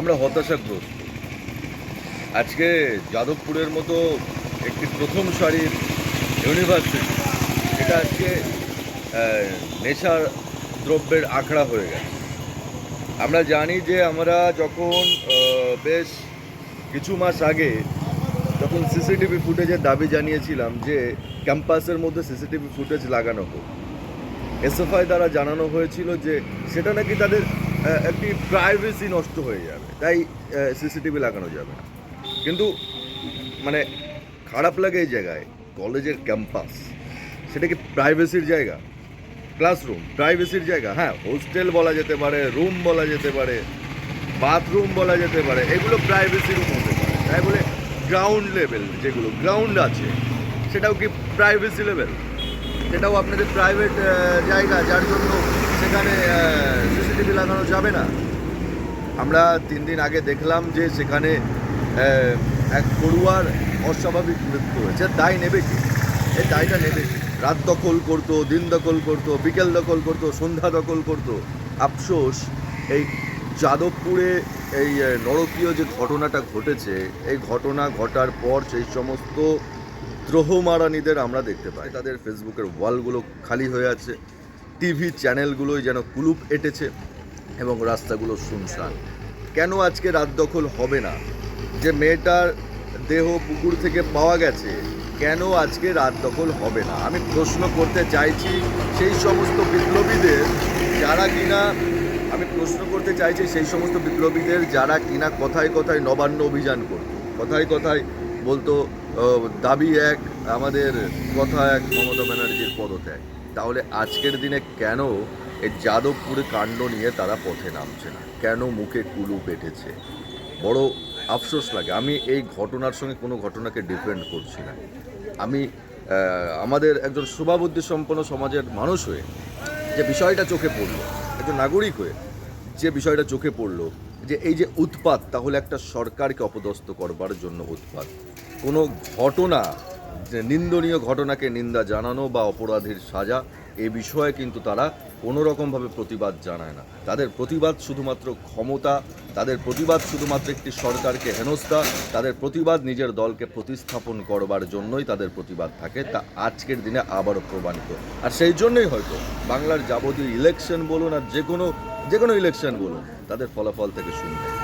আমরা হতাশাগ্রস্ত। আজকে যাদবপুরের মতো একটি প্রথম সারির ইউনিভার্সিটি, এটা আজকে নেশার দ্রব্যের আখড়া হয়ে গেছে। আমরা জানি যে আমরা যখন বেশ কিছু মাস আগে যখন সিসিটিভি ফুটেজের দাবি জানিয়েছিলাম যে ক্যাম্পাসের মধ্যে সিসিটিভি ফুটেজ লাগানো হোক, এসএফআই দ্বারা জানানো হয়েছিল যে সেটা নাকি তাদের একটি প্রাইভেসি নষ্ট হয়ে যাবে। তাই সিসিটিভি লাগানো যাবে। কিন্তু মানে খারাপ লাগে এই জায়গায় কলেজের ক্যাম্পাস সেটা কি প্রাইভেসির জায়গা? ক্লাসরুম প্রাইভেসির জায়গা। হ্যাঁ হোস্টেল বলা যেতে পারে রুম বলা যেতে পারে বাথরুম বলা যেতে পারে, এগুলো প্রাইভেসি রুম হতে পারে। তাই বলে গ্রাউন্ড লেভেল যেগুলো গ্রাউন্ড আছে, সেটাও কি প্রাইভেসি লেভেল সেটাও আপনাদের প্রাইভেট জায়গা, যার জন্য সেখানে লাগানো যাবে না। আমরা তিন দিন আগে দেখলাম যে সেখানে এক পড়ুয়ার অস্বাভাবিক মৃত্যু হয়েছে। দায় নেবে কি? এই দায়টা নেবে কি? রাত দখল করতো, দিন দখল করতো, বিকেল দখল করতো, সন্ধ্যা দখল করতো। আফসোস, এই যাদবপুরে এই নরকীয় যে ঘটনাটা ঘটেছে, এই ঘটনা ঘটার পর সেই সমস্ত দ্রোহমারানিদের আমরা দেখতে পাই। তাদের ফেসবুকের ওয়ালগুলো খালি হয়ে আছে। টিভি চ্যানেলগুলোই যেন কুলুপ এঁটেছে। এবং রাস্তাগুলো শুনশান। কেন আজকে রাত দখল হবে না? যে মেয়েটার দেহ পুকুর থেকে পাওয়া গেছে, কেন আজকে রাত দখল হবে না? আমি প্রশ্ন করতে চাইছি সেই সমস্ত বিপ্লবীদের যারা কিনা, আমি প্রশ্ন করতে চাইছি সেই সমস্ত বিপ্লবীদের যারা কিনা কথায় কথায় নবান্ন অভিযান করতো। কথায় কথায় বলতো দাবি এক, আমাদের কথা এক মমতা ব্যানার্জির পদত্যাগ। তাহলে আজকের দিনে কেন এই যাদবপুরে কাণ্ড নিয়ে তারা পথে নামছে না। কেন মুখে কুলু পেটেছে? বড় আফসোস লাগে। আমি এই ঘটনার সঙ্গে কোনো ঘটনাকে ডিপেন্ড করছি না। আমি আমাদের একজন শুভাবুদ্ধি সম্পন্ন সমাজের মানুষ হয়ে যে বিষয়টা চোখে পড়ল, একজন নাগরিক হয়ে যে বিষয়টা চোখে পড়ল, যে এই যে উৎপাত, তাহলে একটা সরকারকে অপদস্থ করবার জন্য উৎপাত। কোনো ঘটনা নিন্দনীয় ঘটনাকে নিন্দা জানানো বা অপরাধীর সাজা এ বিষয়ে কিন্তু তারা কোনো রকমভাবে প্রতিবাদ জানায় না। তাদের প্রতিবাদ শুধুমাত্র ক্ষমতা, তাদের প্রতিবাদ শুধুমাত্র একটি সরকারকে হেনস্থা, তাদের প্রতিবাদ নিজের দলকে প্রতিস্থাপন করবার জন্যই তাদের প্রতিবাদ থাকে, তা আজকের দিনে আবারও প্রমাণিত। আর সেই জন্যই হয়তো বাংলার যাবতীয় ইলেকশন বলুন আর যে কোনো যে কোনো ইলেকশন বলুন, তাদের ফলাফল থেকে শুনবেন।